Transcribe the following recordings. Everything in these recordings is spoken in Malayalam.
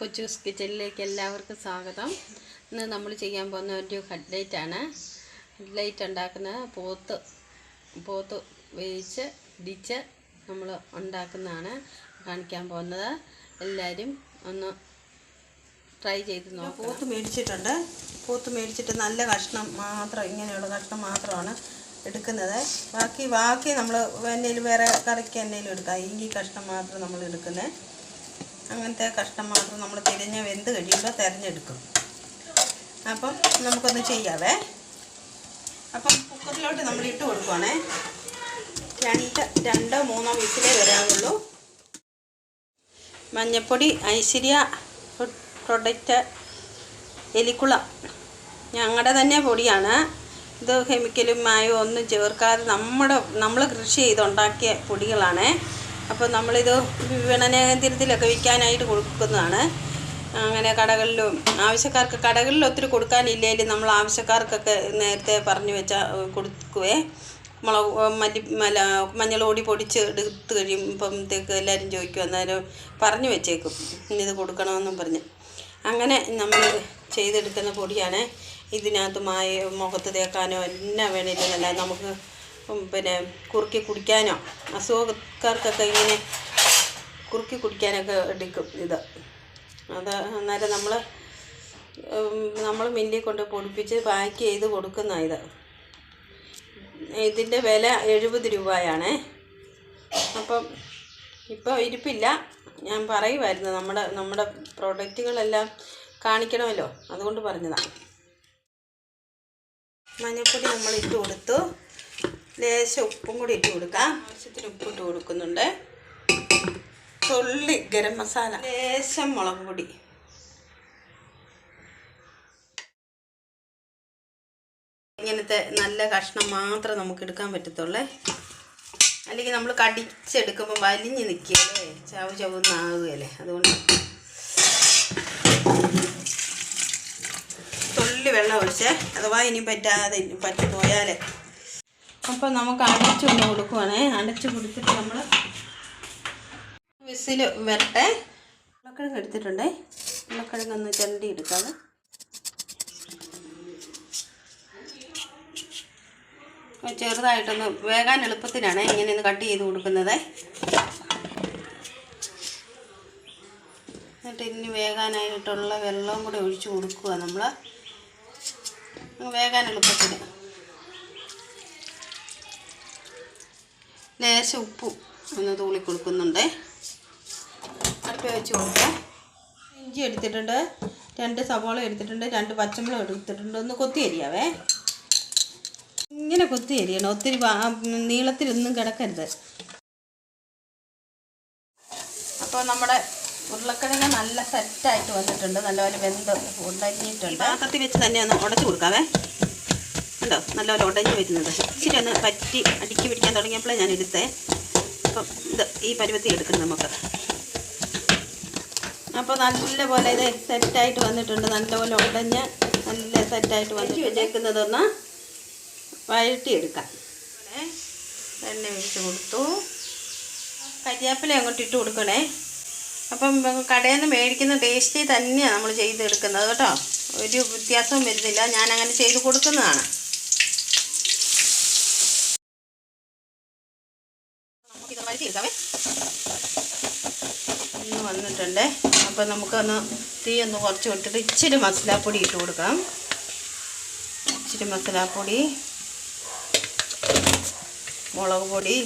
കൊച്ചൂസ് കിച്ചണിലേക്ക് എല്ലാവർക്കും സ്വാഗതം. ഇന്ന് നമ്മൾ ചെയ്യാൻ പോകുന്ന ഒരു കട്ട്ലേറ്റ് ആണ്. ലൈറ്റ് ഉണ്ടാക്കുന്ന പോത്ത് പോത്ത് വേവിച്ച് ഇടിച്ച് നമ്മൾ ഉണ്ടാക്കുന്നതാണ് കാണിക്കാൻ പോകുന്നത്. എല്ലാവരും ഒന്ന് ട്രൈ ചെയ്ത് നോക്കാം പോത്ത് മേടിച്ചിട്ടുണ്ട്. പോത്ത് മേടിച്ചിട്ട് നല്ല കഷ്ണം മാത്രം ഇങ്ങനെയുള്ള കഷ്ണം മാത്രമാണ് എടുക്കുന്നത്. ബാക്കി ബാക്കി നമ്മൾ എന്തെങ്കിലും വേറെ കറിക്ക് എന്തെങ്കിലും എടുക്കാം. ഈ കഷ്ണം മാത്രം നമ്മൾ എടുക്കുന്നത്. അങ്ങനത്തെ കഷ്ണം മാത്രം നമ്മൾ തിരിഞ്ഞ് വെന്ത് കഴിയുമ്പോൾ തിരഞ്ഞെടുക്കും. അപ്പം നമുക്കൊന്ന് ചെയ്യാവേ. അപ്പം കുക്കറിലോട്ട് നമ്മൾ ഇട്ട് കൊടുക്കുവാണേ. രണ്ട് രണ്ടോ മൂന്നോ വിസിലേ വരാവുള്ളൂ. മഞ്ഞപ്പൊടി ഐശ്വര്യ പ്രൊഡക്റ്റ് എലിക്കുളം. ഞങ്ങളുടെ തന്നെ പൊടിയാണ്. ഇത് കെമിക്കലും മായവും ഒന്നും ചേർക്കാതെ നമ്മുടെ നമ്മൾ കൃഷി ചെയ്തുണ്ടാക്കിയ പൊടികളാണ്. അപ്പോൾ നമ്മളിത് വിപണനേന്ദ്രത്തിലൊക്കെ വിൽക്കാനായിട്ട് കൊടുക്കുന്നതാണ്. അങ്ങനെ കടകളിലും ആവശ്യക്കാർക്ക് കടകളിൽ ഒത്തിരി കൊടുക്കാനില്ലെങ്കിലും നമ്മൾ ആവശ്യക്കാർക്കൊക്കെ നേരത്തെ പറഞ്ഞു വെച്ചാൽ കൊടുക്കുവേ. മുളക് മല്ലി മല മഞ്ഞൾ ഓടി പൊടിച്ച് എടുത്ത് കഴിയുമ്പോഴത്തേക്ക് എല്ലാവരും ചോദിക്കും അന്നേരം പറഞ്ഞു വെച്ചേക്കും ഇത് കൊടുക്കണമെന്നും പറഞ്ഞ്. അങ്ങനെ നമ്മൾ ചെയ്തെടുക്കുന്ന പൊടിയാണ്. ഇതിനകത്ത് മായ മുഖത്ത് തേക്കാനോ വേണേലും നല്ല നമുക്ക് പിന്നെ കുറുക്കി കുടിക്കാനോ അസുഖക്കാർക്കൊക്കെ ഇങ്ങനെ കുറുക്കി കുടിക്കാനൊക്കെ എടുക്കും ഇത്. അത് അന്നേരം നമ്മൾ നമ്മൾ മില്ലിൽ കൊണ്ട് പൊടിപ്പിച്ച് പാക്ക് ചെയ്ത് കൊടുക്കുന്ന ഇത്. ഇതിന്റെ വില എഴുപത് രൂപയാണേ. അപ്പം ഇപ്പോൾ ഇരിപ്പില്ല. ഞാൻ പറയുമായിരുന്നു നമ്മുടെ നമ്മുടെ പ്രോഡക്റ്റുകളെല്ലാം കാണിക്കണമല്ലോ. അതുകൊണ്ട് പറഞ്ഞതാണ് മഞ്ഞൾപ്പൊടി നമ്മൾ ഇട്ട് കൊടുത്തു. ലേശം ഉപ്പും കൂടി ഇട്ട് കൊടുക്കാം. ആവശ്യത്തിന് ഉപ്പ് ഇട്ട് കൊടുക്കുന്നുണ്ട്. തുള്ളി ഗരം മസാല. ലേശം മുളക് പൊടി. ഇങ്ങനത്തെ നല്ല കഷ്ണം മാത്രം നമുക്ക് എടുക്കാൻ പറ്റത്തുള്ളേ. അല്ലെങ്കിൽ നമ്മൾ കടിച്ചെടുക്കുമ്പോൾ വലിഞ്ഞ് നിൽക്കുകയല്ലേ? ചവ് ചവന്നാകുകയല്ലേ അതുകൊണ്ട് തുള്ളി വെള്ളം ഒഴിച്ച്. അഥവാ ഇനി പറ്റാതെ പറ്റി പോയാൽ അപ്പോൾ നമുക്ക് അടച്ചൊന്ന് കൊടുക്കുവാണേ. അടച്ച് കൊടുത്തിട്ട് നമ്മൾ വിസിൽ വരട്ടെ. ഉരുളക്കിഴങ്ങ് എടുത്തിട്ടുണ്ടേ. ഉള്ളക്കിഴങ്ങ് ഒന്ന് ചണ്ടി എടുക്കാതെ ചെറുതായിട്ടൊന്ന് വേകാൻ എളുപ്പത്തിനാണ് ഇങ്ങനെ ഒന്ന് കട്ട് ചെയ്ത് കൊടുക്കുന്നത്. എന്നിട്ട് ഇനി വേകാനായിട്ടുള്ള വെള്ളവും കൂടെ ഒഴിച്ച് കൊടുക്കുക നമ്മൾ വേകാൻ എളുപ്പത്തിന് ലേശം ഉപ്പും ഒന്ന് തൂളി കൊടുക്കുന്നുണ്ട്. അടുപ്പ് വെച്ച് കൊടുക്കാം. ഇഞ്ചി എടുത്തിട്ടുണ്ട് രണ്ട് സവാള എടുത്തിട്ടുണ്ട് രണ്ട് പച്ചമുളക് എടുത്തിട്ടുണ്ട്. ഒന്ന് കൊത്തി അരിയാവേ. ഇങ്ങനെ കൊത്തി അരിയണം ഒത്തിരി നീളത്തിലൊന്നും കിടക്കരുത്. അപ്പോൾ നമ്മുടെ ഉരുളക്കിഴങ്ങ് നല്ല സെറ്റായിട്ട് വന്നിട്ടുണ്ട്. നല്ലപോലെ വെന്ത് ഉടഞ്ഞിട്ടുണ്ട് പാത്രത്തിൽ വെച്ച് തന്നെ ഒന്ന് ഉടച്ചു കൊടുക്കാവേ. ഉണ്ടോ നല്ലപോലെ ഉടഞ്ഞ് വരുന്നത്. ഇച്ചിരി ഒന്ന് പറ്റി അടുക്കി പിടിക്കാൻ തുടങ്ങിയപ്പോഴേ ഞാൻ എടുത്തേ. അപ്പം ഇത് ഈ പരുവത്തി എടുക്കണം നമുക്ക്. അപ്പോൾ നല്ലപോലെ ഇത് സെറ്റായിട്ട് വന്നിട്ടുണ്ട്. നല്ലപോലെ ഉടഞ്ഞ് നല്ല സെറ്റായിട്ട് വന്നിട്ട് വെച്ചേക്കുന്നതൊന്ന് വഴട്ടിയെടുക്കാം എണ്ണ ഒഴിച്ച് കൊടുത്തു. കരിയാപ്പില അങ്ങോട്ട് ഇട്ട് കൊടുക്കണേ. അപ്പം കടയിൽ നിന്ന് മേടിക്കുന്ന ടേസ്റ്റി തന്നെയാണ് നമ്മൾ ചെയ്തെടുക്കുന്നത് കേട്ടോ. ഒരു വ്യത്യാസവും വരുന്നില്ല. ഞാൻ അങ്ങനെ ചെയ്ത് കൊടുക്കുന്നതാണ്. വന്നിട്ടുണ്ട് അപ്പം നമുക്കൊന്ന് തീ ഒന്ന് കുറച്ച് വിട്ടിട്ട് ഇച്ചിരി മസാലപ്പൊടി ഇട്ട് കൊടുക്കാം. ഇച്ചിരി മസാലപ്പൊടി മുളക് പൊടി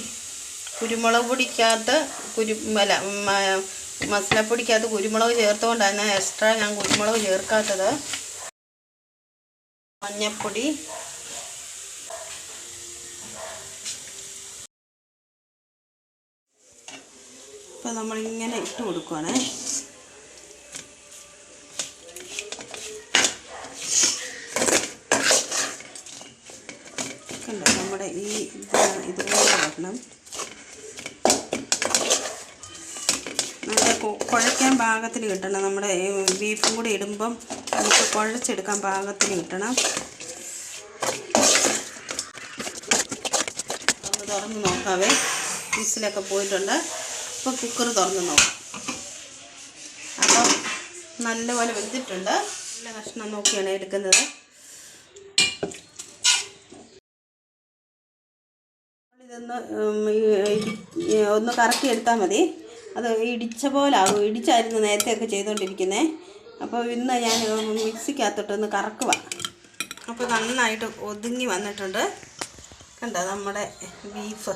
കുരുമുളക് പൊടിക്കകത്ത് കുരു അല്ല മസാലപ്പൊടിക്കകത്ത് കുരുമുളക് ചേർത്തുകൊണ്ടാണ് എക്സ്ട്രാ ഞാൻ കുരുമുളക് ചേർക്കാത്തത്. മഞ്ഞൾപ്പൊടി ഇപ്പം നമ്മളിങ്ങനെ ഇട്ട് കൊടുക്കുവാണേ. കണ്ടോ നമ്മുടെ ഈ ഇതുപോലെ വരണം. നല്ല കുഴയ്ക്കാൻ പാകത്തിന് കിട്ടണം. നമ്മുടെ ബീഫും കൂടി ഇടുമ്പം നമുക്ക് കുഴച്ചെടുക്കാൻ പാകത്തിന് കിട്ടണം. തുറന്ന് നോക്കാവേ. വിസിലൊക്കെ പോയിട്ടുണ്ട്. അപ്പോൾ കുക്കർ തുറന്ന് നോക്കാം. അപ്പം നല്ലപോലെ വെന്തിട്ടുണ്ട്. നല്ല കഷ്ണം നോക്കിയാണ് എടുക്കുന്നത്. ഇതൊന്ന് ഒന്ന് കറക്കി എടുത്താൽ മതി. അത് ഇടിച്ച പോലെ ആകും ഇടിച്ചായിരുന്നു നേരത്തെയൊക്കെ ചെയ്തുകൊണ്ടിരിക്കുന്നത് അപ്പോൾ ഇന്ന് ഞാൻ മിക്സിക്കകത്തോട്ടൊന്ന് കറക്കുക അപ്പോൾ നന്നായിട്ട് ഒതുങ്ങി വന്നിട്ടുണ്ട്. കണ്ടോ നമ്മുടെ ബീഫ്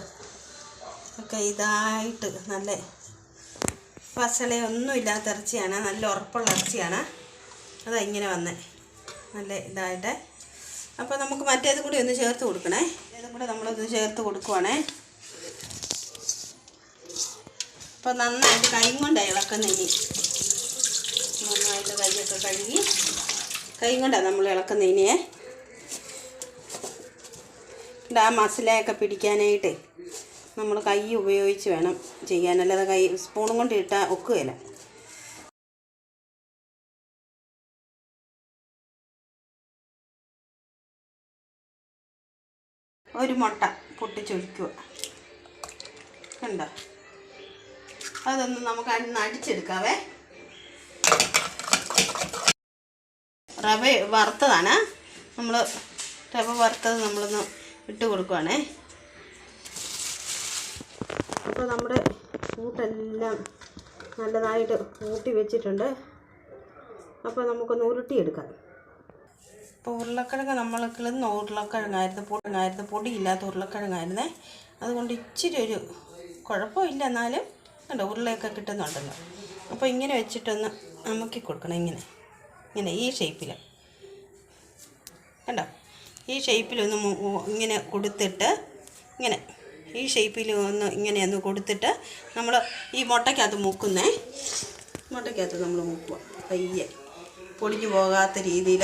ഒക്കെ ഇതായിട്ട് നല്ല പസളയൊന്നും ഇല്ലാത്ത ഇറച്ചിയാണ്. നല്ല ഉറപ്പുള്ള ഇറച്ചിയാണ്. അതാ ഇങ്ങനെ വന്നേ. നല്ല ഇതായിട്ട്. അപ്പോൾ നമുക്ക് മറ്റേത് കൂടി ഒന്ന് ചേർത്ത് കൊടുക്കണേ. ഇതും കൂടെ നമ്മളൊന്ന് ചേർത്ത് കൊടുക്കുവാണേ. അപ്പോൾ നന്നായിട്ട് കൈ കൊണ്ട് ഇളക്കുന്ന ഇനി. നന്നായിട്ട് കൈയൊക്കെ കഴുകി കൈ കൊണ്ടാണ് നമ്മൾ ഇളക്കുന്ന ഇനിയേ. ആ മസിലയൊക്കെ പിടിക്കാനായിട്ട്. നമ്മൾ കൈ ഉപയോഗിച്ച് വേണം ചെയ്യാൻ. അല്ലാതെ കൈ സ്പൂണും കൊണ്ട് ഇട്ടാൽ ഒക്കുകയില്ല. ഒരു മുട്ട പൊട്ടിച്ചൊഴിക്കുക. കണ്ടോ? അതൊന്ന് നമുക്ക് അന്ന് അടിച്ചെടുക്കാവേ. റവ വറുത്തതാണ്. നമ്മൾ റവ വറുത്തത് നമ്മളൊന്ന് ഇട്ട് കൊടുക്കുവാണേ. അപ്പോൾ നമ്മുടെ കൂട്ടെല്ലാം നല്ലതായിട്ട് കൂട്ടി വെച്ചിട്ടുണ്ട്. അപ്പോൾ നമുക്കൊന്ന് ഉരുട്ടിയെടുക്കാം. ഉരുളക്കിഴങ്ങ് നമ്മൾ കിളുന്ന ഉരുളക്കിഴങ്ങായിരുന്നു പൊടിങ്ങായിരുന്നു പൊടിയില്ലാത്ത ഉരുളക്കിഴങ്ങായിരുന്നേ. അതുകൊണ്ട് ഇച്ചിരി ഒരു കുഴപ്പമില്ല എന്നാലും കണ്ടോ ഉരുളയൊക്കെ കിട്ടുന്നുണ്ടല്ലോ. അപ്പോൾ ഇങ്ങനെ വെച്ചിട്ടൊന്ന് അമുക്കി കൊടുക്കണം ഇങ്ങനെ. ഇങ്ങനെ ഈ ഷേപ്പിൽ കണ്ടോ? ഈ ഷേപ്പിലൊന്ന് ഇങ്ങനെ കൊടുത്തിട്ട് ഇങ്ങനെ ഈ ഷേപ്പിൽ ഒന്ന് ഇങ്ങനെ ഒന്ന് കൊടുത്തിട്ട് നമ്മൾ ഈ മുട്ടയ്ക്കകത്ത് മുക്കുന്നേ. മുട്ടയ്ക്കകത്ത് നമ്മൾ മുക്കുക പയ്യെ. പൊളിഞ്ഞു പോകാത്ത രീതിയിൽ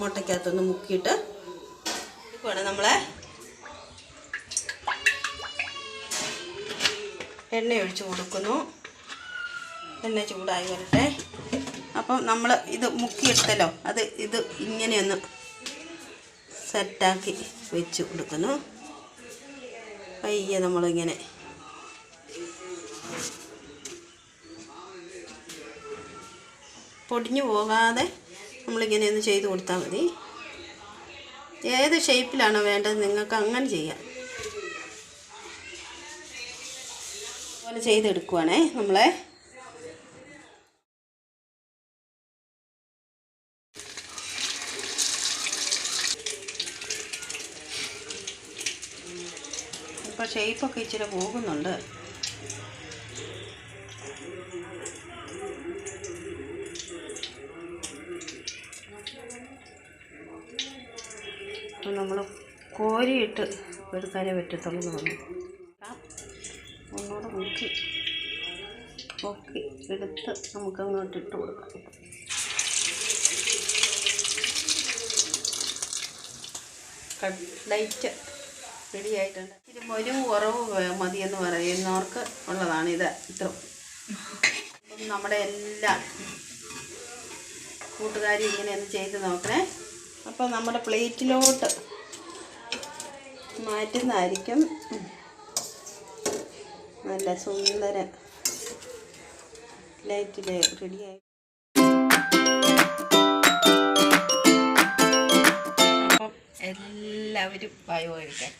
മുട്ടയ്ക്കകത്തൊന്ന് മുക്കിയിട്ട് വേണം നമ്മളെ. എണ്ണ ഒഴിച്ച് കൊടുക്കുന്നു. എണ്ണ ചൂടായി വരട്ടെ. അപ്പം നമ്മൾ ഇത് മുക്കിയെടുത്തല്ലോ അത് ഇത് ഇങ്ങനെയൊന്ന് സെറ്റാക്കി വെച്ച് കൊടുക്കുന്നു. പയ്യെ നമ്മളിങ്ങനെ. പൊടിഞ്ഞു പോകാതെ നമ്മളിങ്ങനെ ഒന്ന് ചെയ്ത് കൊടുത്താൽ മതി. ഏത് ഷേപ്പിലാണോ വേണ്ടത് നിങ്ങൾക്ക് അങ്ങനെ ചെയ്യാം. അതുപോലെ ചെയ്തെടുക്കുവാണേ നമ്മളെ. ഇപ്പോൾ ഷേപ്പൊക്കെ ഇച്ചിരി പോകുന്നുണ്ട്. അപ്പം നമ്മൾ കോരിയിട്ട് എടുക്കാനേ പറ്റത്തുള്ളൂ പറഞ്ഞു. ഒന്നുകൂടെ മുക്കി പൊക്കി എടുത്ത് നമുക്ക് അങ്ങോട്ട് ഇട്ട് കൊടുക്കാം. കട്ട്ലൈറ്റ് റെഡി ആയിട്ടുണ്ട് ഇത് ഒരു കുറവ് മതിയെന്ന് പറയുന്നവർക്ക് ഉള്ളതാണ് ഇത് ഇത്ര അപ്പം നമ്മുടെ എല്ലാ കൂട്ടുകാരും ഇങ്ങനെ ഒന്ന് ചെയ്ത് നോക്കണേ. അപ്പോൾ നമ്മുടെ പ്ലേറ്റിലോട്ട് മാറ്റുന്നതായിരിക്കും. നല്ല സുന്ദര ലൈറ്റിൽ റെഡിയായി. എല്ലാവരും പായോ കഴിക്കാൻ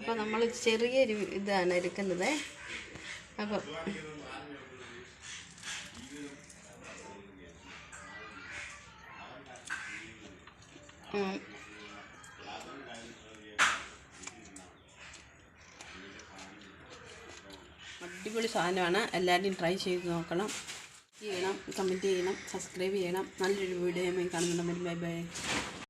അപ്പോൾ നമ്മൾ ചെറിയൊരു ഇതാണ് എടുക്കുന്നത്. അപ്പം. അടിപൊളി സാധനമാണ്. എല്ലാവരും ട്രൈ ചെയ്ത് നോക്കണം. ചെയ്യണം കമന്റ് ചെയ്യണം സബ്സ്ക്രൈബ് ചെയ്യണം. നല്ലൊരു വീഡിയോ കാണുന്നുണ്ടെങ്കിൽ ബൈ ബൈ.